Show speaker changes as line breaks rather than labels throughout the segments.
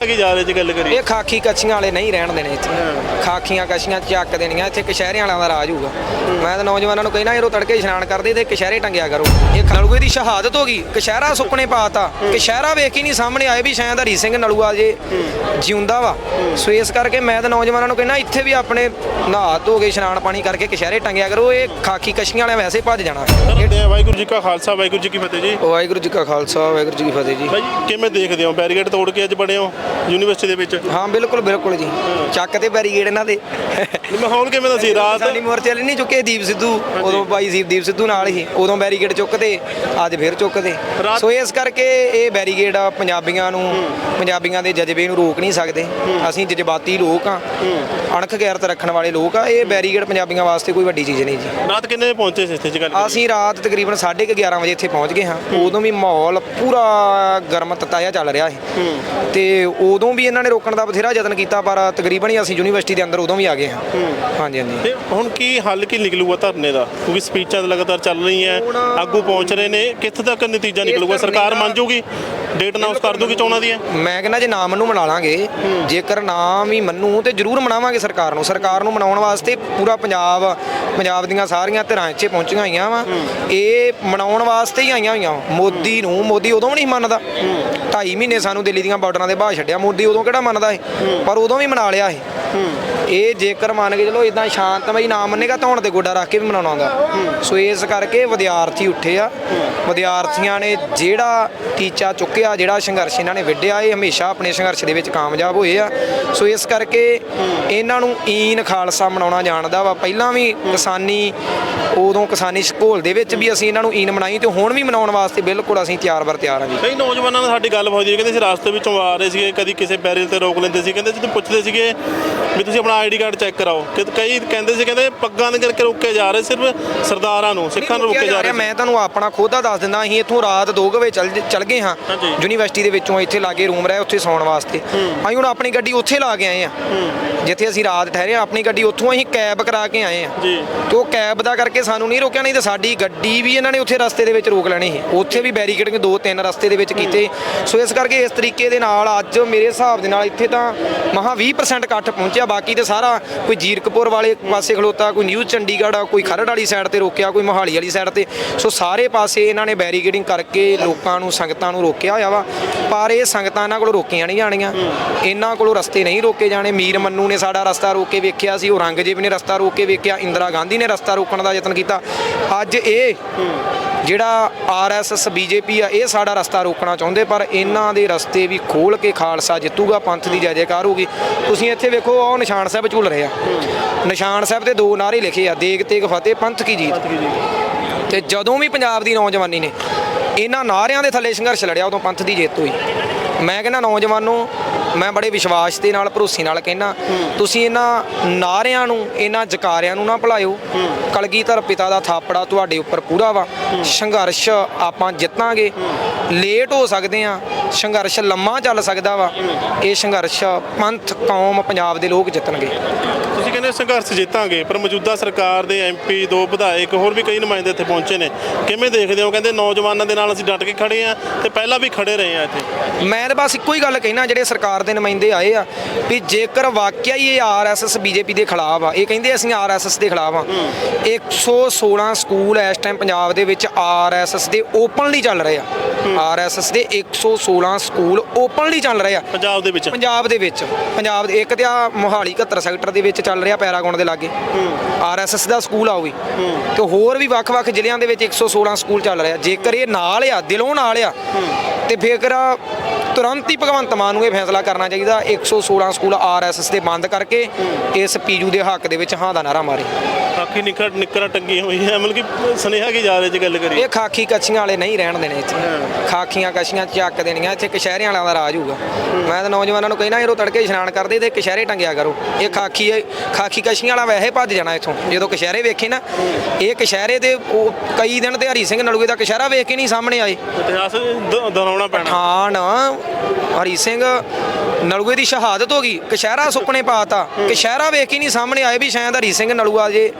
ਕੀ ਜਾ ਰਹੇ ਜੀ ਗੱਲ ਕਰੀ
ਇਹ ਖਾਕੀ ਕੱਛੀਆਂ ਵਾਲੇ ਨਹੀਂ ਰਹਿਣ ਦੇਣੇ ਇੱਥੇ। ਖਾਕੀਆਂ ਕੱਛੀਆਂ ਚੱਕ ਦੇਣੀਆਂ ਇੱਥੇ ਕਸ਼ਹਿਰੇ ਵਾਲਿਆਂ ਦਾ ਰਾਜ ਹੋਊਗਾ। ਮੈਂ ਤਾਂ ਨੌਜਵਾਨਾਂ ਨੂੰ ਕਹਿਣਾ ਇਹੋ ਤੜਕੇ ਇਸ਼ਨਾਨ ਕਰਦੇ ਤੇ ਕਸ਼ਹਿਰੇ ਟੰਗਿਆ ਕਰੋ। ਇਹ ਨਲੂਏ ਦੀ ਸ਼ਹਾਦਤ ਹੋ ਗਈ। ਕਸ਼ਹਿਰਾ ਸੁੱਕਣੇ ਪਾਤਾ। ਕਸ਼ਹਿਰਾ ਵੇਖ ਹੀ ਨਹੀਂ ਸਾਹਮਣੇ ਆਏ ਵੀ ਸ਼ਾਇਦ ਹਰੀ ਸਿੰਘ ਨਲੂਆ ਜੇ ਜਿਉਂਦਾ ਵਾ। ਸੋ ਇਸ ਕਰਕੇ ਮੈਂ ਤਾਂ ਨੌਜਵਾਨਾਂ ਨੂੰ ਕਹਿਣਾ ਇੱਥੇ ਵੀ ਆਪਣੇ ਨਹਾ ਧੋ ਕੇ ਇਸ਼ਨਾਨ ਪਾਣੀ ਕਰਕੇ ਕਸ਼ਹਿਰੇ ਟੰਗਿਆ ਕਰੋ। ਇਹ ਖਾਕੀ ਕੱਛੀਆਂ ਵਾਲਿਆਂ ਵੈਸੇ ਭੱਜ ਜਾਣਾ।
ਵਾਹਿਗੁਰੂ ਜੀ ਕਾ ਖਾਲਸਾ ਵਾਹਿਗੁਰੂ ਜੀ ਕੀ ਫਤਿਹ ਜੀ।
ਵਾਹਿਗੁਰੂ ਜੀ ਕਾ ਖਾਲਸਾ ਵਾਹਿਗੁਰੂ ਜੀ ਕੀ ਫਤਿਹ ਜੀ।
ਭਾਈ ਕਿਵੇਂ ਦੇਖਦੇ ਹੋ? ਬੈਰੀਗੇਡ ਤੋੜ ਕੇ ਅੱਜ ਬਣੇ ਹੋ? ਯੂਨੀਵਰਸਿਟੀ ਦੇ ਵਿੱਚ?
ਹਾਂ ਬਿਲਕੁਲ ਬਿਲਕੁਲ ਜੀ। ਚੱਕ ਤੇ ਬੈਰੀਗੇਡ ਇਹਨਾਂ ਦੇ।
ਮਾਹੌਲ ਕਿਵੇਂ ਦਾ ਸੀ? ਰਾਤ
ਸਾਡੀ ਮੋਰਚੇ ਵਾਲੇ ਨਹੀਂ ਚੁੱਕੇ ਦੀਪ ਸਿੱਧੂ। ਉਦੋਂ ਬਾਈ ਸੀ ਦੀਪ ਸਿੱਧੂ ਨਾਲ ਹੀ। ਉਦੋਂ ਬੈਰੀਗੇਡ ਚੁੱਕਦੇ ਅੱਜ ਫਿਰ ਚੁੱਕਦੇ। ਸੋ ਇਸ ਕਰਕੇ ਇਹ ਬੈਰੀਗੇਡ ਆ ਪੰਜਾਬੀਆਂ ਨੂੰ ਪੰਜਾਬੀਆਂ ਦੇ ਜਜ਼ਬੇ ਨੂੰ ਰੋਕ ਨਹੀਂ ਸਕਦੇ। ਅਸੀਂ ਜਜ਼ਬਾਤੀ ਲੋਕ ਆ। ਅਣਖ ਗੈਰਤ ਰੱਖਣ ਵਾਲੇ ਲੋਕ ਆ। ਇਹ ਬੈਰੀਗੇਡ ਪੰਜਾਬੀਆਂ ਵਾਸਤੇ ਕੋਈ ਵੱਡੀ ਚੀਜ਼ ਨਹੀਂ ਜੀ।
ਰਾਤ ਕਿੰਨੇ ਵਜੇ ਪਹੁੰਚੇ ਸੀ ਇੱਥੇ ਜੀ ਗੱਲ?
ਅਸੀਂ ਰਾਤ ਤਕਰੀਬਨ 11:30 ਵਜੇ ਇੱਥੇ ਪਹੁੰਚ ਗਏ ਹਾਂ। ਉਦੋਂ ਵੀ ਮਾਹੌਲ ਪੂਰਾ ਗਰਮ ਤਤਾਇਆ ਚੱਲ ਰਿਹਾ ਸੀ। ਤੇ ਉਦੋਂ ਵੀ ਇਹਨਾਂ ਨੇ ਰੋਕਣ ਦਾ ਬਥੇਰਾ ਯਤਨ ਕੀਤਾ ਪਰ ਤਕਰੀਬਨ ਹੀ ਅਸੀਂ ਯੂਨੀਵਰਸਿਟੀ ਦੇ ਅੰਦਰ ਉਦੋਂ ਵੀ ਆ ਗਏ ਹਾਂ। ਹਾਂਜੀ ਹਾਂਜੀ।
ਤੇ ਹੁਣ ਕੀ ਹੱਲ ਕੀ ਨਿਕਲੂਗਾ ਧਰਨੇ ਦਾ? ਕਿਉਂਕਿ ਸਪੀਚਾਂ ਤਾਂ ਲਗਾਤਾਰ ਚੱਲ ਰਹੀਆਂ ਆਗੂ ਪਹੁੰਚ ਰਹੇ ਨੇ। ਕਿੱਥੇ ਤੱਕ ਨਤੀਜਾ ਨਿਕਲੂਗਾ? ਸਰਕਾਰ
ਦਾ-
ਮੰਨ ਜੂਗੀ? ਡੇਟ ਅਨਾਉਂਸ ਕਰ ਦੂਗੀ ਚੋਣਾਂ ਦੀਆਂ?
ਮੈਂ ਕਹਿੰਦਾ ਜੇ ਨਾ ਮੰਨੂ ਲਾਂਗੇ ਜੇਕਰ ਨਾ ਵੀ ਮੰਨੂ ਤੇ ਜ਼ਰੂਰ ਮਨਾਵਾਂਗੇ ਸਰਕਾਰ ਨੂੰ। ਸਰਕਾਰ ਨੂੰ ਮਨਾਉਣ ਵਾਸਤੇ ਪੂਰਾ ਪੰਜਾਬ ਪੰਜਾਬ ਦੀਆਂ ਸਾਰੀਆਂ ਧਿਰਾਂ ਇੱਥੇ ਪਹੁੰਚੀਆਂ ਹੋਈਆਂ ਵਾ। ਇਹ ਮਨਾਉਣ ਵਾਸਤੇ ਹੀ ਆਈਆਂ ਹੋਈਆਂ। ਮੋਦੀ ਨੂੰ ਮੋਦੀ ਉਦੋਂ ਵੀ ਨਹੀਂ ਮੰਨਦਾ। ਢਾਈ ਮਹੀਨੇ ਸਾਨੂੰ ਦਿੱਲੀ ਦੀਆਂ ਬਾਰਡਰਾਂ ਦੇ ਬਾਹਰ ਛੱਡਿਆ ਮੋਦੀ ਉਦੋਂ ਕਿਹੜਾ ਮੰਨਦਾ ਸੀ? ਪਰ ਉਦੋਂ ਵੀ ਮਨਾ ਲਿਆ ਇਹ ਇਹ ਜੇਕਰ ਮੰਨ ਕੇ ਚਲੋ ਇਦਾਂ ਸ਼ਾਂਤਮਈ ਨਾ ਮੰਨੇਗਾ ਤਾਂ ਹੁਣ ਤੇ ਗੋਡਾ ਰੱਖ ਕੇ ਵੀ ਮਨਾਉਣਾ ਹੁੰਦਾ। ਸੋ ਇਸ ਕਰਕੇ ਵਿਦਿਆਰਥੀ ਉੱਠੇ ਆ। ਵਿਦਿਆਰਥੀਆਂ ਨੇ ਜਿਹੜਾ ਟੀਚਾ ਚੁੱਕਿਆ ਜਿਹੜਾ ਸੰਘਰਸ਼ ਇਹਨਾਂ ਨੇ ਵਿੱਢਿਆ ਇਹ ਹਮੇਸ਼ਾ ਆਪਣੇ ਸੰਘਰਸ਼ ਦੇ ਵਿੱਚ ਕਾਮਯਾਬ ਹੋਏ ਆ। ਸੋ ਇਸ ਕਰਕੇ ਇਹਨਾਂ ਨੂੰ ਈਨ ਖਾਲਸਾ ਮਨਾਉਣਾ ਜਾਣਦਾ ਵਾ। ਪਹਿਲਾਂ ਵੀ ਕਿਸਾਨੀ ਉਦੋਂ ਕਿਸਾਨੀ ਸਕੋਲ ਦੇ ਵਿੱਚ ਵੀ ਅਸੀਂ ਇਹਨਾਂ ਨੂੰ ਈਨ ਮਨਾਈ ਤੇ ਹੁਣ ਵੀ ਮਨਾਉਣ ਵਾਸਤੇ ਬਿਲਕੁਲ ਅਸੀਂ ਤਿਆਰ ਬਰ ਤਿਆਰ ਹਾਂ ਜੀ।
ਕਈ ਨੌਜਵਾਨਾਂ ਨਾਲ ਸਾਡੀ ਗੱਲ ਹੋਈ ਕਹਿੰਦੇ ਸੀ ਰਾਸਤੇ ਵਿੱਚੋਂ ਆ ਰਹੇ ਸੀਗੇ। ਕਦੀ ਕਿਸੇ ਬੈਰੀਅਰ ਤੇ ਰੋਕ ਲੈਂਦੇ ਸੀ ਕਹਿੰਦੇ ਜਦੋਂ ਪੁੱਛਦੇ ਸੀਗੇ ਵੀ ਤੁਸੀਂ ਆਪਣਾ ਆਈਡੀ ਕਾਰਡ ਚੈੱਕ ਕਰਾਓ ਕਿ ਕਈ ਕਹਿੰਦੇ ਸੀ ਕਹਿੰਦੇ ਪੱਗਾਂ ਦੇ ਕਰਕੇ ਰੋਕੇ ਜਾ ਰਹੇ ਸਿਰਫ ਸਰਦਾਰਾਂ ਨੂੰ ਸਿੱਖਾਂ ਨੂੰ ਰੋਕੇ ਜਾ ਰਹੇ
ਮੈਂ ਤੁਹਾਨੂੰ ਆਪਣਾ ਖੁਦ ਦਾ ਦੱਸ ਦਿੰਦਾ ਅਸੀਂ ਇੱਥੋਂ ਰਾਤ 2 ਵਜੇ ਚੱਲ ਗਏ ਹਾਂ। ਯੂਨੀਵਰਸਿਟੀ ਦੇ ਵਿੱਚੋਂ ਇੱਥੇ ਲਾਗੇ ਰੂਮ ਰਹਿ ਉੱਥੇ ਸੌਣ ਵਾਸਤੇ। ਅਸੀਂ ਹੁਣ ਆਪਣੀ ਗੱਡੀ ਉੱਥੇ ਲਾ ਕੇ ਆਏ ਆ ਜਿੱਥੇ ਅਸੀਂ ਰਾਤ ਠਹਿਰੇ ਆ ਆਪਣੀ ਗੱਡੀ ਉੱਥੋਂ ਅਸੀਂ ਕੈਬ ਕਰਾ ਕੇ ਆਏ ਆ
ਜੀ।
ਤੇ ਉਹ ਕੈਬ ਦਾ ਕਰਕੇ ਸਾਨੂੰ ਨਹੀਂ ਰੋਕਿਆ ਨਹੀਂ ਤੇ ਸਾਡੀ ਗੱਡੀ ਵੀ ਇਹਨਾਂ ਨੇ ਉੱਥੇ ਰਸਤੇ ਦੇ ਵਿੱਚ ਰੋਕ ਲੈਣੀ ਸੀ। ਉੱਥੇ ਵੀ ਬੈਰੀਕੇਡਿੰਗ ਦੋ ਤਿੰਨ ਰਸਤੇ ਦੇ ਵਿੱਚ ਕੀਤੇ। ਸੋ ਇਸ ਕਰਕੇ ਇਸ ਤਰੀਕੇ ਦੇ ਨਾਲ ਅੱਜ ਮੇਰੇ ਹਿਸਾਬ ਦੇ ਨਾਲ ਇੱਥੇ ਤਾਂ ਮਹਾ 20% ਇਕੱਠ ਪਹੁੰਚਿਆ ਬਾਕੀ ਤੇ ਸਾਰਾ ਕੋਈ ਜੀਰਕਪੁਰ ਵਾਲੇ ਪਾਸੇ ਖਲੋਤਾ ਕੋਈ ਨਿਊ ਚੰਡੀਗੜ੍ਹ ਆ, ਕੋਈ ਖਰੜ ਵਾਲੀ ਸਾਈਡ ਤੇ ਰੋਕਿਆ ਕੋਈ ਮੋਹਾਲੀ ਵਾਲੀ ਸਾਈਡ ਤੇ। ਸੋ ਸਾਰੇ ਪਾਸੇ ਇਹਨਾਂ ਨੇ ਬੈਰੀਕੇਡਿੰਗ ਕਰਕੇ ਲੋਕਾਂ ਨੂੰ ਸੰਗਤਾਂ ਨੂੰ ਰੋਕਿਆ ਹੋਇਆ ਵਾ। ਪਰ ਇਹ ਸੰਗਤਾਂ ਇਹਨਾਂ ਕੋਲ ਰੋਕੀਆਂ ਨਹੀਂ ਜਾਣੀਆਂ। ਇਹਨਾਂ ਕੋਲੋਂ ਰਸਤੇ ਨਹੀਂ ਰੋਕੇ ਜਾਣੇ। ਮੀਰ ਮੰਨੂ ਨੇ ਸਾਡਾ ਰਸਤਾ ਰੋਕ ਕੇ ਵੇਖਿਆ ਸੀ ਔਰੰਗਜ਼ੇਬ ਨੇ ਰਸਤਾ ਰੋਕ ਕੇ ਵੇਖਿਆ ਇੰਦਰਾ ਗਾਂਧੀ ਨੇ ਰਸਤਾ ਰੋਕਣ ਦਾ ਯਤਨ ਕੀਤਾ। ਅੱਜ ਇਹ ਜਿਹੜਾ ਆਰਐਸਐਸ ਬੀਜੇਪੀ ਆ ਇਹ ਸਾਡਾ ਰਸਤਾ ਰੋਕਣਾ ਚਾਹੁੰਦੇ ਪਰ ਇਹਨਾਂ ਦੇ ਰਸਤੇ ਵੀ ਖੋਲ ਕੇ ਖਾਲਸਾ ਜਿੱਤੂਗਾ ਪੰਥ ਦੀ ਜੈ ਜੈਕਾਰ ਹੋਊਗੀ। ਤੁਸੀਂ ਇੱਥੇ ਵੇਖੋ ਉਹ ਨਿਸ਼ਾਨ ਸਾਹਿਬ ਝੂਲ ਰਹੇ ਆ। ਨਿਸ਼ਾਨ ਸਾਹਿਬ ਤੇ ਦੋ ਨਾਰੇ ਲਿਖੇ ਆ ਦੇਗ ਤੇਗ ਫਤਿਹ ਪੰਥ ਕੀ ਜੀਤ। ਤੇ ਜਦੋਂ ਵੀ ਪੰਜਾਬ ਦੀ ਨੌਜਵਾਨੀ ਨੇ ਇਹਨਾਂ ਨਾਰਿਆਂ ਦੇ ਥੱਲੇ ਸੰਘਰਸ਼ ਲੜਿਆ ਉਦੋਂ ਪੰਥ ਦੀ ਜਿੱਤ ਹੋਈ। ਮੈਂ ਕਹਿੰਦਾ ਨੌਜਵਾਨੋ ਮੈਂ ਬੜੇ ਵਿਸ਼ਵਾਸ ਦੇ ਨਾਲ ਭਰੋਸੇ ਨਾਲ ਕਹਿੰਦਾ ਤੁਸੀਂ ਇਹਨਾਂ ਨਾਰਿਆਂ ਨੂੰ ਇਹਨਾਂ ਜਕਾਰਿਆਂ ਨੂੰ ਨਾ ਭੁਲਾਇਓ। ਕਲਗੀਧਰ ਪਿਤਾ ਦਾ ਥਾਪੜਾ ਤੁਹਾਡੇ ਉੱਪਰ ਪੂਰਾ ਵਾ। ਸੰਘਰਸ਼ ਆਪਾਂ ਜਿੱਤਾਂਗੇ। ਲੇਟ ਹੋ ਸਕਦੇ ਆ। ਸੰਘਰਸ਼ ਲੰਮਾ ਚੱਲ ਸਕਦਾ ਵਾ। ਇਹ ਸੰਘਰਸ਼ ਪੰਥ ਕੌਮ ਪੰਜਾਬ ਦੇ ਲੋਕ ਜਿੱਤਣਗੇ।
ਤੁਸੀਂ ਕਹਿੰਦੇ ਸੰਘਰਸ਼ ਜਿੱਤਾਂਗੇ ਪਰ ਮੌਜੂਦਾ ਸਰਕਾਰ ਦੇ ਐਮਪੀ ਦੋ ਵਿਧਾਇਕ ਹੋਰ ਵੀ ਕਈ ਨੁਮਾਇੰਦੇ ਇੱਥੇ ਪਹੁੰਚੇ ਨੇ। ਕਿਵੇਂ ਦੇਖਦੇ ਹੋ? ਕਹਿੰਦੇ ਨੌਜਵਾਨਾਂ ਦੇ ਨਾਲ ਅਸੀਂ ਡਟ ਕੇ ਖੜੇ ਆ ਤੇ ਪਹਿਲਾਂ ਵੀ ਖੜੇ ਰਹੇ ਆ ਇੱਥੇ। ਮੈਂ
ਤਾਂ ਬਸ ਇੱਕੋ ਹੀ ਗੱਲ ਕਹਿਣਾ ਜਿਹੜੇ ਸਰਕਾਰ ਦੇ ਨੁਮਾਇੰਦੇ ਆਏ ਆ ਵੀ ਜੇਕਰ ਵਾਕਿਆ ਹੀ ਇਹ ਆਰਐਸਐਸ ਬੀਜੇਪੀ ਦੇ ਖਿਲਾਫ ਆ ਇਹ ਕਹਿੰਦੇ ਅਸੀਂ ਆਰਐਸਐਸ ਦੇ ਖਿਲਾਫ ਆ। 116 ਸਕੂਲ ਇਸ ਟਾਈਮ ਪੰਜਾਬ ਦੇ ਵਿੱਚ ਆਰਐਸਐਸ ਦੇ ਓਪਨਲੀ ਚੱਲ ਰਹੇ ਆ। ਆਰਐਸਐਸ ਦੇ 116 ਸਕੂਲ ਓਪਨਲੀ ਚੱਲ ਰਹੇ ਆ।
ਪੰਜਾਬ ਦੇ ਵਿੱਚ?
ਪੰਜਾਬ ਦੇ ਵਿੱਚ। ਪੰਜਾਬ ਦੇ ਇੱਕ ਤੇ ਆ ਮੋਹਾਲੀ 71 ਸੈਕਟਰ ਦੇ ਵਿੱਚ ਚੱਲ ਰਿਹਾ ਪੈਰਾਗੌਨ ਦੇ ਲਾਗੇ। ਆਰਐਸਐਸ ਦਾ ਸਕੂਲ ਆ ਉਹ ਵੀ। ਤੇ ਹੋਰ ਵੀ ਵੱਖ-ਵੱਖ ਜ਼ਿਲ੍ਹਿਆਂ ਦੇ ਵਿੱਚ 116 ਸਕੂਲ ਚੱਲ ਰਿਹਾ ਜੇਕਰ ਇਹ ਨਾਲ ਆ ਦਿਲੋਂ ਨਾਲ ਆ ਤੇ ਫੇਰ ਤੁਰੰਤ ਹੀ ਭਗਵੰਤ ਮਾਨ ਨੂੰ ਇਹ ਫੈਸਲਾ ਕਰਨਾ ਚਾਹੀਦਾ। 116 ਸਕੂਲ ਆਰਐਸਐਸ ਦੇ ਬੰਦ ਕਰਕੇ ਇਸ ਪੀਯੂ ਦੇ ਹੱਕ ਦੇ ਵਿੱਚ ਹਾਂ ਦਾ ਨਾਰਾ ਮਾਰੇ।
ਬਾਕੀ ਨਿਕਰ ਨਿਕਰਾਂ ਟੰਗੀਆਂ ਹੋਈਆਂ ਮਤਲਬ ਕਿ ਸੁਨੇਹਾ ਕੀ ਜਾ ਰਿਹਾ ਜੀ ਗੱਲ ਕਰੀਏ?
ਇਹ ਖਾਕੀ ਕੱਛੀਆਂ ਵਾਲੇ ਨਹੀਂ ਰਹਿਣ ਦੇਣੇ ਇੱਥੇ। ਖਾਕੀਆਂ ਕੱਛੀਆਂ ਚੱਕ ਦੇਣੀਆਂ ਇੱਥੇ ਕਸ਼ਹਿਰੇ ਵਾਲਿਆਂ ਦਾ ਰਾਜ ਹੋਊਗਾ। ਮੈਂ ਤਾਂ ਨੌਜਵਾਨਾਂ ਨੂੰ ਕਹਿਣਾ ਇਹੋ ਤੜਕੇ ਇਸ਼ਨਾਨ ਕਰਦੇ ਤੇ ਕਸ਼ਹਿਰੇ ਟੰਗਿਆ ਕਰੋ। ਇਹ ਖਾਕੀ ਖਾਕੀ ਕੱਛੀਆਂ ਵਾਲਾ ਵੈਸੇ ਭੱਜ ਜਾਣਾ ਇੱਥੋਂ। ਜਦੋਂ ਕਸ਼ਹਿਰੇ ਵੇਖੇ ਨਾ ਇਹ ਕਸ਼ਹਿਰੇ ਦੇ ਉਹ ਕਈ ਦਿਨ ਤੇ ਹਰੀ ਸਿੰਘ ਨਲੂਏ ਦਾ ਕਸ਼ਹਿਰਾ ਵੇਖ ਕੇ ਨਹੀਂ ਸਾਹਮਣੇ ਆਏ।
ਇਤਿਹਾਸ ਦੁਹਰਾਉਣਾ ਪੈਣਾ।
ਪਠਾਨ ਹਰੀ ਸਿੰਘ ਨਲੂਏ ਦੀ ਸ਼ਹਾਦਤ ਹੋ ਗਈ। ਕਸ਼ਹਿਰਾ ਸੁਪਨੇ ਪਾਤਾ। ਕਸ਼ਹਿਰਾ ਵੇਖ ਕੇ ਨਹੀਂ ਸਾਹਮਣੇ ਆਏ ਵੀ ਸ਼ਾਇਦ ਹਰੀ ਸਿੰਘ ਨਲੂਆ ਜੇ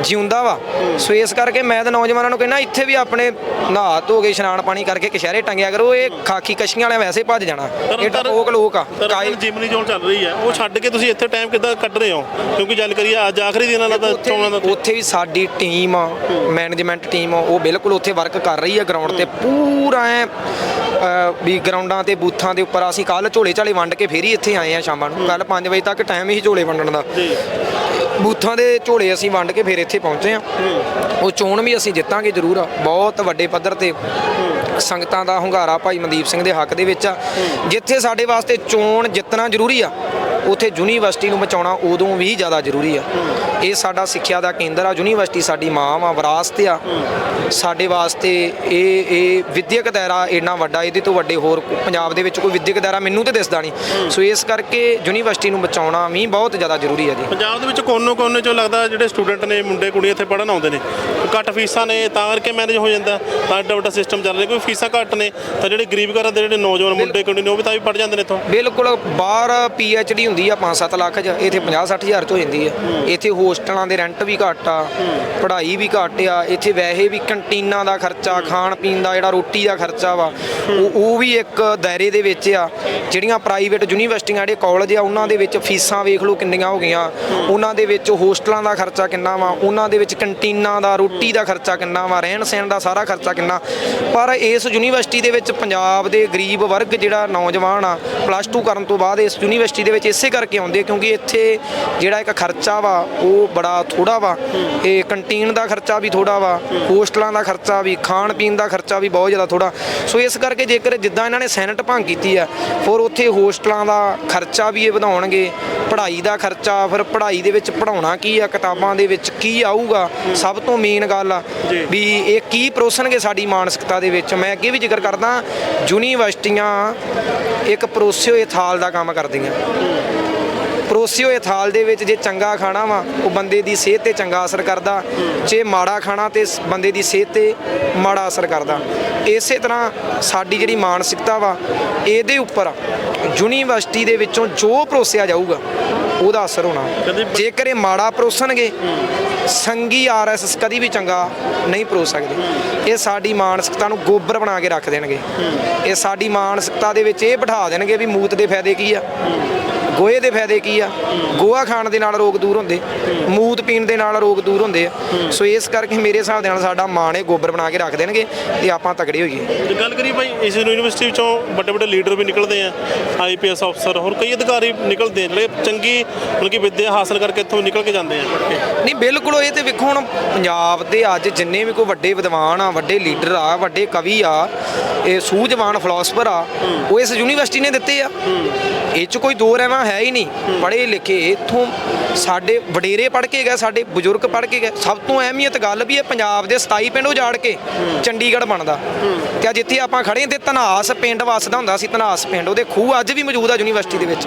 ਜਿਉਂਦਾ ਵਾ। ਸੋ ਇਸ ਕਰਕੇ ਮੈਂ ਤਾਂ ਨੌਜਵਾਨਾਂ ਨੂੰ ਕਹਿੰਦਾ ਇੱਥੇ ਵੀ ਆਪਣੇ ਨਹਾ ਧੋ ਕੇ ਇਸ਼ਨਾਨ ਪਾਣੀ ਕਰਕੇ ਕਸ਼ਹਿਰੇ ਟੰਗਿਆ ਕਰੋ। ਇਹ ਖਾਕੀ ਕਸ਼ੀਆਂ ਵਾਲੇ ਵੈਸੇ ਭੱਜ ਜਾਣਾ। ਇਹ ਤਾਂ ਲੋਕ ਲੋਕ ਆ।
ਤਰਨਤਾਰਨ ਜਿਮਨੀ ਚੋਣ ਚੱਲ ਰਹੀ ਹੈ। ਉਹ ਛੱਡ ਕੇ ਤੁਸੀਂ ਇੱਥੇ ਟਾਈਮ ਕਿੱਦਾਂ ਕੱਢ ਰਹੇ ਹੋ? ਕਿਉਂਕਿ ਗੱਲ ਕਰੀਏ ਅੱਜ ਆਖਰੀ ਦਿਨਾਂ ਦਾ ਚੋਣਾਂ ਦਾ
ਉੱਥੇ ਵੀ ਸਾਡੀ ਟੀਮ ਮੈਨੇਜਮੈਂਟ ਟੀਮ ਉਹ ਬਿਲਕੁਲ ਉੱਥੇ ਵਰਕ ਕਰ ਰਹੀ ਹੈ ਗਰਾਊਂਡ ਤੇ। ਪੂਰਾ ਐ ਵੀ ਗਰਾਊਂਡਾਂ ਤੇ ਬੂਥਾਂ ਦੇ ਉੱਪਰ ਅਸੀਂ ਕੱਲ ਝੋਲੇ ਝਾਲੇ ਵੰਡ ਕੇ ਫੇਰ ਹੀ ਇੱਥੇ ਆਏ ਆ ਸ਼ਾਮਾਂ ਨੂੰ। ਕੱਲ 5 ਵਜੇ ਤੱਕ ਟਾਈਮ ਹੀ ਝੋਲੇ ਵੰਡਣ ਦਾ। ਬੂਥਾਂ ਦੇ ਝੋਲੇ ਅਸੀਂ ਵੰਡ ਕੇ ਫਿਰ ਇੱਥੇ ਪਹੁੰਚੇ ਆ ਉਹ ਚੋਣ ਵੀ ਅਸੀਂ ਜਿੱਤਾਂਗੇ ਜ਼ਰੂਰ ਆ। ਬਹੁਤ ਵੱਡੇ ਪੱਧਰ ਤੇ ਸੰਗਤਾਂ ਦਾ ਹੁੰਗਾਰਾ ਭਾਈ ਮਨਦੀਪ ਸਿੰਘ ਦੇ ਹੱਕ ਦੇ ਵਿੱਚ ਆ। ਜਿੱਥੇ ਸਾਡੇ ਵਾਸਤੇ ਚੋਣ ਜਿੱਤਣਾ ਜ਼ਰੂਰੀ ਆ ਉਥੇ ਯੂਨੀਵਰਸਿਟੀ ਨੂੰ ਬਚਾਉਣਾ ਉਦੋਂ ਵੀ ਜ਼ਿਆਦਾ ਜ਼ਰੂਰੀ ਆ। ਇਹ ਸਾਡਾ ਸਿੱਖਿਆ ਦਾ ਕੇਂਦਰ ਆ ਯੂਨੀਵਰਸਿਟੀ ਸਾਡੀ ਮਾਂ ਵਾ ਵਿਰਾਸਤ ਆ। ਸਾਡੇ ਵਾਸਤੇ ਇਹ ਇਹ ਵਿਦਿਅਕ ਦਾਇਰਾ ਇੰਨਾ ਵੱਡਾ ਇਹਦੇ ਤੋਂ ਵੱਡੇ ਹੋਰ ਪੰਜਾਬ ਦੇ ਵਿੱਚ ਕੋਈ ਵਿਦਿਅਕ ਦਾਇਰਾ ਮੈਨੂੰ ਤੇ ਦਿਸਦਾ ਨਹੀਂ। ਸੋ ਇਸ ਕਰਕੇ ਯੂਨੀਵਰਸਿਟੀ ਨੂੰ ਬਚਾਉਣਾ ਵੀ ਬਹੁਤ ਜ਼ਿਆਦਾ ਜ਼ਰੂਰੀ ਆ ਜੀ।
ਪੰਜਾਬ ਦੇ ਵਿੱਚ ਕੋਨੋ ਕੋਨੇ ਚੋਂ ਲੱਗਦਾ ਜਿਹੜੇ ਸਟੂਡੈਂਟ ਨੇ ਮੁੰਡੇ ਕੁੜੀਆਂ ਇੱਥੇ ਪੜ੍ਹਨ ਆਉਂਦੇ ਨੇ। ਘੱਟ ਫੀਸਾਂ ਨੇ ਤਾਂ ਕਰਕੇ ਮੈਨੇਜ ਹੋ ਜਾਂਦਾ। ਤਾਂ ਐਡਾ ਵੱਡਾ ਸਿਸਟਮ ਚੱਲ ਰਿਹਾ ਕੋਈ ਫੀਸਾਂ ਘੱਟ ਨੇ। ਤਾਂ ਜਿਹੜੇ ਗਰੀਬ ਘਰਾਂ ਦੇ ਜਿਹੜੇ ਨੌਜਵਾਨ ਮੁੰਡੇ ਕੁੜੀ ਨੇ ਉਹ ਵੀ ਤਾਂ ਵੀ ਪੜ੍ਹ ਜਾਂਦੇ ਨੇ ਇੱਥੋਂ।
ਬਿਲਕੁਲ ਬਾਹਰ ਪੀ ਐਚ ਡੀ ਹੁੰਦੀ ਆ 5-7 ਲੱਖ ਚ, ਇੱਥੇ 50-60 ਹਜ਼ਾਰ ਚ ਹੋ ਜਾਂਦੀ ਆ। ਇੱਥੇ ਹੋਸਟਲਾਂ ਦੇ ਰੈਂਟ ਵੀ ਘੱਟ ਆ, ਪੜ੍ਹਾਈ ਵੀ ਘੱਟ ਆ, ਇੱਥੇ ਵੈਸੇ ਵੀ ਕੰਟੀਨਾਂ ਦਾ ਖਰਚਾ, ਖਾਣ ਪੀਣ ਦਾ ਜਿਹੜਾ ਰੋਟੀ ਦਾ ਖਰਚਾ ਵਾ, ਉਹ ਵੀ ਇੱਕ ਦਾਇਰੇ ਦੇ ਵਿੱਚ ਆ। ਜਿਹੜੀਆਂ ਪ੍ਰਾਈਵੇਟ ਯੂਨੀਵਰਸਿਟੀਆਂ ਜਿਹੜੇ ਕਾਲਜ ਆ, ਉਹਨਾਂ ਦੇ ਵਿੱਚ ਫੀਸਾਂ ਵੇਖ ਲਓ ਕਿੰਨੀਆਂ ਹੋ ਗਈਆਂ। ਉਹਨਾਂ ਦੇ ਵਿੱਚ ਹੋਸਟਲਾਂ ਦਾ ਖਰਚਾ ਕਿੰਨਾ ਵਾ, ਉਹਨਾਂ ਦੇ ਵਿੱਚ ਕੰਟੀਨਾਂ ਦਾ, ਰੋਟੀ ਦਾ ਖਰਚਾ ਕਿੰਨਾ ਵਾ, ਰਹਿਣ ਸਹਿਣ ਦਾ ਸਾਰਾ ਖਰਚਾ ਕਿੰਨਾ। ਪਰ ਇਸ ਯੂਨੀਵਰਸਿਟੀ ਦੇ ਵਿੱਚ ਪੰਜਾਬ ਦੇ ਗਰੀਬ ਵਰਗ ਜਿਹੜਾ ਨੌਜਵਾਨ ਆ ਪਲੱਸ 2 ਕਰਨ ਤੋਂ ਬਾਅਦ ਇਸ ਯੂਨੀਵਰਸਿਟੀ ਦੇ ਵਿੱਚ ਇਸੇ ਕਰਕੇ ਆਉਂਦੇ ਕਿਉਂਕਿ ਇੱਥੇ ਜਿਹੜਾ ਇੱਕ ਖਰਚਾ ਵਾ ਉਹ ਬੜਾ ਥੋੜਾ ਵਾ। ਇਹ ਕੰਟੀਨ ਦਾ ਖਰਚਾ ਵੀ ਥੋੜਾ ਵਾ ਹੋਸਟਲਾਂ ਦਾ ਖਰਚਾ ਵੀ ਖਾਣ ਪੀਣ ਦਾ ਖਰਚਾ ਵੀ ਬਹੁਤ ਜ਼ਿਆਦਾ ਥੋੜਾ ਸੋ ਇਸ ਕਰਕੇ ਜੇਕਰ ਜਿੱਦਾਂ ਇਹਨਾਂ ਨੇ ਸੈਨੇਟ ਭੰਗ ਕੀਤੀ ਆ ਫਿਰ ਉੱਥੇ ਹੋਸਟਲਾਂ ਦਾ ਖਰਚਾ ਵੀ ਇਹ ਵਧਾਉਣਗੇ ਪੜ੍ਹਾਈ ਦਾ ਖਰਚਾ ਫਿਰ ਪੜ੍ਹਾਈ ਦੇ ਵਿੱਚ ਪੜਾਉਣਾ ਕੀ ਆ ਕਿਤਾਬਾਂ ਦੇ ਵਿੱਚ ਕੀ ਆਊਗਾ ਸਭ ਤੋਂ ਮੇਨ ਗੱਲ ਆ। ਵੀ ਇਹ ਕੀ ਪਰੋਸਣਗੇ ਸਾਡੀ ਮਾਨਸਿਕਤਾ ਦੇ ਵਿੱਚ। ਮੈਂ ਅੱਗੇ ਵੀ ਜ਼ਿਕਰ ਕਰਦਾ ਯੂਨੀਵਰਸਿਟੀਆਂ ਇੱਕ ਪਰੋਸੇ ਹੋਏ ਥਾਲ ਦਾ ਕੰਮ ਕਰਦੀਆਂ। ਪਰੋਸੇ ਹੋਏ ਥਾਲ ਦੇ ਵਿੱਚ ਜੇ ਚੰਗਾ ਖਾਣਾ ਵਾ, ਉਹ ਬੰਦੇ ਦੀ ਸਿਹਤ ਤੇ ਚੰਗਾ ਅਸਰ ਕਰਦਾ। ਜੇ ਮਾੜਾ ਖਾਣਾ ਤੇ ਬੰਦੇ ਦੀ ਸਿਹਤ ਤੇ ਮਾੜਾ ਅਸਰ ਕਰਦਾ। ਇਸੇ ਤਰ੍ਹਾਂ ਸਾਡੀ ਜਿਹੜੀ ਮਾਨਸਿਕਤਾ ਵਾ, ਇਹਦੇ ਉੱਪਰ ਯੂਨੀਵਰਸਿਟੀ ਦੇ ਵਿੱਚੋਂ ਜੋ ਪਰੋਸਿਆ ਜਾਊਗਾ ਉਹਦਾ ਅਸਰ ਹੋਣਾ। ਜੇਕਰ ਇਹ ਮਾੜਾ ਪਰੋਸਣਗੇ ਸੰਗੀ ਆਰਐਸਐਸ ਕਦੀ ਵੀ ਚੰਗਾ ਨਹੀਂ ਪਰੋਸ ਸਕਦੇ। ਇਹ ਸਾਡੀ ਮਾਨਸਿਕਤਾ ਨੂੰ ਗੋਬਰ ਬਣਾ ਕੇ ਰੱਖ ਦੇਣਗੇ। ਇਹ ਸਾਡੀ ਮਾਨਸਿਕਤਾ ਦੇ ਵਿੱਚ ਇਹ ਬਿਠਾ ਦੇਣਗੇ ਵੀ ਮੂਤ ਦੇ ਫਾਇਦੇ ਕੀ ਆ। ਗੋਹੇ ਦੇ ਫਾਇਦੇ ਕੀ ਆ? ਗੋਹਾ ਖਾਣ ਦੇ ਨਾਲ ਰੋਗ ਦੂਰ ਹੁੰਦੇ ਮੂਤ ਪੀਣ ਦੇ ਨਾਲ ਰੋਗ ਦੂਰ ਹੁੰਦੇ ਆ। ਸੋ ਇਸ ਕਰਕੇ ਮੇਰੇ ਹਿਸਾਬ ਦੇ ਨਾਲ ਸਾਡਾ ਮਾਣ ਇਹ ਗੋਬਰ ਬਣਾ ਕੇ ਰੱਖ ਦੇਣਗੇ ਤੇ ਆਪਾਂ ਤਕੜੇ ਹੋਈਏ।
ਜੇ ਗੱਲ ਕਰੀ ਭਾਈ ਇਸ ਯੂਨੀਵਰਸਿਟੀ ਵਿੱਚੋਂ ਵੱਡੇ ਵੱਡੇ ਲੀਡਰ ਵੀ ਨਿਕਲਦੇ ਆ ਆਈਪੀਐਸ ਅਫਸਰ ਹੋਰ ਕਈ ਅਧਿਕਾਰੀ ਨਿਕਲਦੇ ਆ ਜਿਹੜੇ ਚੰਗੀ ਮਤਲਬ ਕਿ ਵਿੱਦਿਆ ਹਾਸਲ ਕਰਕੇ ਇੱਥੋਂ ਨਿਕਲ ਕੇ ਜਾਂਦੇ ਆ।
ਨਹੀਂ ਬਿਲਕੁਲ ਇਹ ਤੇ ਵੇਖੋ ਹੁਣ ਪੰਜਾਬ ਦੇ ਅੱਜ ਜਿੰਨੇ ਵੀ ਕੋਈ ਵੱਡੇ ਵਿਦਵਾਨ ਆ ਵੱਡੇ ਲੀਡਰ ਆ ਵੱਡੇ ਕਵੀ ਆ ਇਹ ਸੂਝਵਾਨ ਫਿਲਾਸਫਰ ਆ ਉਹ ਇਸ ਯੂਨੀਵਰਸਿਟੀ ਨੇ ਦਿੱਤੇ ਆ। ਇਹ ਚ ਕੋਈ ਦੋ ਰਹਿਵਾ ਹੈ ਹੀ ਨਹੀਂ। ਪੜ੍ਹੇ ਲਿਖੇ ਇਥੋਂ ਸਾਡੇ ਵਡੇਰੇ ਪੜ੍ਹ ਕੇ ਗਏ, ਸਾਡੇ ਬਜ਼ੁਰਗ ਪੜ੍ਹ ਕੇ ਗਏ। ਸਭ ਤੋਂ ਅਹਿਮੀਅਤ ਗੱਲ ਵੀ ਇਹ ਪੰਜਾਬ ਦੇ 27 ਪਿੰਡ ਉਜਾੜ ਕੇ ਚੰਡੀਗੜ੍ਹ ਬਣਦਾ। ਤੇ ਅੱਜ ਇੱਥੇ ਆਪਾਂ ਖੜੇ ਤੇ ਧਨਾਸ ਪਿੰਡ ਵਸਦਾ ਹੁੰਦਾ ਸੀ, ਧਨਾਸ ਪਿੰਡ। ਉਹਦੇ ਖੂਹ ਅੱਜ ਵੀ ਮੌਜੂਦ ਆ ਯੂਨੀਵਰਸਿਟੀ ਦੇ ਵਿੱਚ।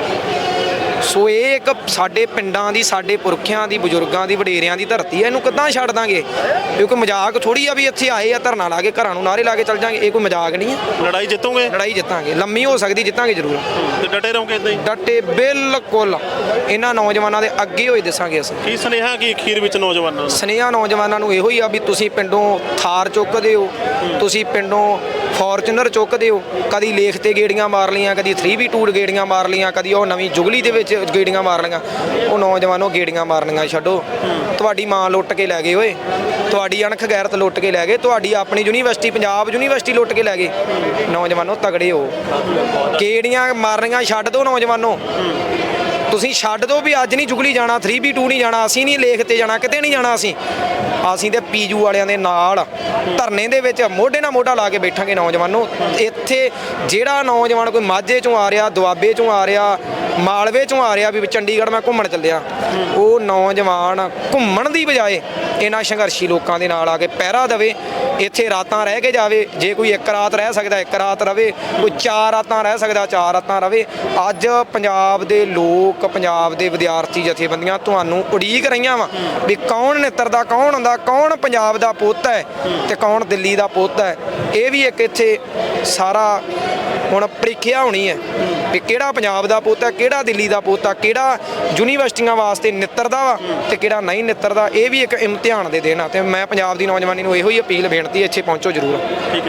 ਸੋ ਇਹ ਇੱਕ ਸਾਡੇ ਪਿੰਡਾਂ ਦੀ ਸਾਡੇ ਪੁਰਖਿਆਂ ਦੀ ਬਜ਼ੁਰਗਾਂ ਦੀ ਵਡੇਰਿਆਂ ਦੀ ਧਰਤੀ ਹੈ। ਇਹਨੂੰ ਕਿੱਦਾਂ ਛੱਡ ਦਾਂਗੇ? ਕੋਈ ਮਜ਼ਾਕ ਥੋੜੀ ਆ ਵੀ ਇੱਥੇ ਆਏ ਆ ਧਰਨਾ ਲਾ ਕੇ ਘਰਾਂ ਨੂੰ ਨਾਰੇ ਲਾ ਕੇ ਚੱਲ ਜਾਾਂਗੇ। ਇਹ ਕੋਈ ਮਜ਼ਾਕ ਨਹੀਂ ਹੈ
ਲੜਾਈ ਜਿੱਤੋਗੇ?
ਲੜਾਈ ਜਿੱਤਾਂਗੇ। ਲੰਮੀ ਹੋ ਸਕਦੀ ਜਿੱਤਾਂਗੇ ਜ਼ਰੂਰ।
ਤੇ ਡਟੇ ਰਹੋਗੇ ਇਦਾਂ ਹੀ?
ਡਟੇ ਬਿਲਕੁਲ। ਇਹਨਾਂ ਨੌਜਵਾਨਾਂ ਦੇ ਅੱਗੇ ਹੋਏ ਦੱਸਾਂਗੇ ਅਸੀਂ।
ਕੀ ਸੁਨੇਹਾ ਕੀ ਅਖੀਰ ਵਿੱਚ ਨੌਜਵਾਨਾਂ ਨੂੰ?
ਸਨੇਹਾ ਨੌਜਵਾਨਾਂ ਨੂੰ ਇਹੋ ਹੀ ਆ ਵੀ ਤੁਸੀਂ ਪਿੰਡੋਂ ਥਾਰ ਚੁੱਕਦੇ ਹੋ। ਤੁਸੀਂ ਪਿੰਡੋਂ ਫੋਰਚੂਨਰ ਚੁੱਕਦੇ ਹੋ ਕਦੀ ਲੇਖ ਤੇ ਗੇੜੀਆਂ ਮਾਰ ਲੀਆਂ ਕਦੀ 3v2 ਗੇੜੀਆਂ ਮਾਰ ਲੀਆਂ ਕਦੀ ਉਹ ਨਵੀਂ ਜੁਗਲੀ ਦੇ ਵਿੱਚ ਗੇੜੀਆਂ ਮਾਰ ਲੀਆਂ ਉਹ ਨੌਜਵਾਨੋ ਗੇੜੀਆਂ ਮਾਰਨੀਆਂ ਛੱਡੋ। ਤੁਹਾਡੀ ਮਾਂ ਲੁੱਟ ਕੇ ਲੈ ਗਏ ਓਏ। ਤੁਹਾਡੀ ਅਣਖ ਗੈਰਤ ਲੁੱਟ ਕੇ ਲੈ ਗਏ। ਤੁਹਾਡੀ ਆਪਣੀ ਯੂਨੀਵਰਸਿਟੀ, ਪੰਜਾਬ ਯੂਨੀਵਰਸਿਟੀ ਲੁੱਟ ਕੇ ਲੈ ਗਏ। ਨੌਜਵਾਨੋ ਤਗੜੇ ਹੋ। ਗੇੜੀਆਂ ਮਾਰਨੀਆਂ ਛੱਡ ਦਿਓ ਨੌਜਵਾਨੋ। ਤੁਸੀਂ ਛੱਡ ਦਿਓ ਵੀ ਅੱਜ ਨਹੀਂ ਜੁਗਲੀ ਜਾਣਾ 3v2 ਨਹੀਂ ਜਾਣਾ, ਅਸੀਂ ਨਹੀਂ ਲੇਖ ਤੇ ਜਾਣਾ, ਕਿਤੇ ਨਹੀਂ ਜਾਣਾ ਅਸੀਂ। ਅਸੀਂ ਤੇ ਪੀਜੂ ਵਾਲਿਆਂ ਦੇ ਨਾਲ ਧਰਨੇ ਦੇ ਵਿੱਚ ਮੋਢੇ ਨਾਲ ਮੋਢਾ ਲਾ ਕੇ ਬੈਠਾਂਗੇ ਨੌਜਵਾਨੋ। ਇੱਥੇ ਜਿਹੜਾ ਨੌਜਵਾਨ ਕੋਈ ਮਾਝੇ ਚੋਂ ਆ ਰਿਹਾ, ਦੁਆਬੇ ਚੋਂ ਆ ਰਿਹਾ ਮਾਲਵੇ ਚੋਂ ਆ ਰਿਹਾ ਵੀ ਚੰਡੀਗੜ੍ਹ ਮੈਂ ਘੁੰਮਣ ਚੱਲਿਆ। ਉਹ ਨੌਜਵਾਨ ਘੁੰਮਣ ਦੀ ਬਜਾਏ ਇਹਨਾਂ ਸੰਘਰਸ਼ੀ ਲੋਕਾਂ ਦੇ ਨਾਲ ਆ ਕੇ ਪਹਿਰਾ ਦੇਵੇ। ਇੱਥੇ ਰਾਤਾਂ ਰਹਿ ਕੇ ਜਾਵੇ। ਜੇ ਕੋਈ ਇੱਕ ਰਾਤ ਰਹਿ ਸਕਦਾ, ਇੱਕ ਰਾਤ ਰਵੇ। ਕੋਈ ਚਾਰ ਰਾਤਾਂ ਰਹਿ ਸਕਦਾ, ਚਾਰ ਰਾਤਾਂ ਰਵੇ। ਅੱਜ ਪੰਜਾਬ ਦੇ ਲੋਕ, ਪੰਜਾਬ ਦੇ ਵਿਦਿਆਰਥੀ ਜਥੇਬੰਦੀਆਂ ਤੁਹਾਨੂੰ ਉਡੀਕ ਰਹੀਆਂ ਵਾ ਵੀ ਕੌਣ ਨਿੱਤਰਦਾ ਕੌਣ ਹੁੰਦਾ, ਕੌਣ ਪੰਜਾਬ ਦਾ ਪੁੱਤ ਹੈ ਤੇ ਕੌਣ ਦਿੱਲੀ ਦਾ ਪੁੱਤ ਹੈ। ਇਹ ਵੀ ਇੱਕ ਇੱਥੇ ਸਾਰਾ ਹੁਣ ਪ੍ਰੀਖਿਆ ਹੋਣੀ ਹੈ ਵੀ ਕਿਹੜਾ ਪੰਜਾਬ ਦਾ ਪੁੱਤ ਹੈ ਕਿਹੜਾ ਦਿੱਲੀ ਦਾ ਪੋਤਾ ਕਿਹੜਾ ਯੂਨੀਵਰਸਿਟੀਆਂ ਵਾਸਤੇ ਨਿੱਤਰਦਾ ਵਾ ਤੇ ਕਿਹੜਾ ਨਹੀਂ ਨਿੱਤਰਦਾ, ਇਹ ਵੀ ਇੱਕ ਇਮਤਿਹਾਨ ਦੇ ਦਿਨ ਆ ਤੇ ਮੈਂ ਪੰਜਾਬ ਦੀ ਨੌਜਵਾਨੀ ਨੂੰ ਇਹੋ ਹੀ ਅਪੀਲ ਬੇਨਤੀ ਇੱਥੇ ਪਹੁੰਚੋ ਜ਼ਰੂਰ।